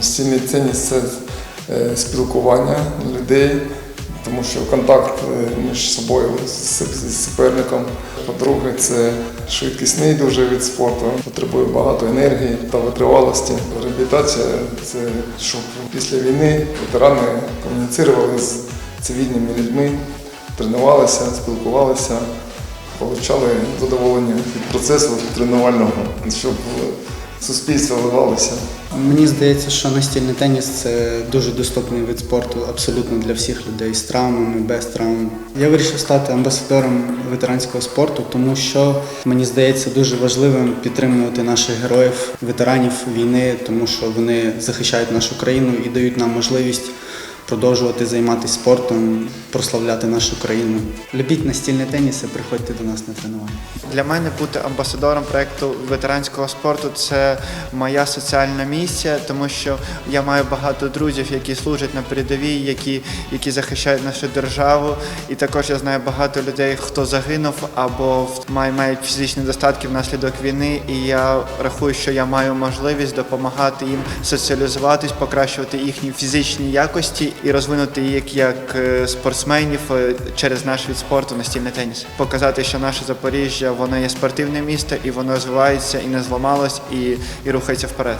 Стільний теніс це е, спілкування людей, тому що контакт е, між собою з суперником. По-друге, це швидкісний дуже від спорту, потребує багато енергії та витривалості. Реабілітація це щоб після війни ветерани комуніцирували з цивільними людьми, тренувалися, спілкувалися, отримали задоволення від процесу тренувального, щоб суспільство вливалося. Мені здається, що настільний теніс це дуже доступний вид спорту абсолютно для всіх людей з травмами, без травм. Я вирішив стати амбасадором ветеранського спорту, тому що мені здається дуже важливим підтримувати наших героїв, ветеранів війни, тому що вони захищають нашу країну і дають нам можливість продовжувати займатися спортом, прославляти нашу країну. Любіть настільний теніс і приходьте до нас на тренування. Для мене бути амбасадором проекту ветеранського спорту це моя соціальна місія, тому що я маю багато друзів, які служать на передовій, які, які захищають нашу державу. І також я знаю багато людей, хто загинув або має, мають фізичні достатки внаслідок війни. І я рахую, що я маю можливість допомагати їм соціалізуватись, покращувати їхні фізичні якості і розвинути їх як е, спортсменів е, через наш від спорту настільний теніс. Показати, що наше Запоріжжя воно є спортивне місто і воно розвивається і не зламалось, і, і рухається вперед.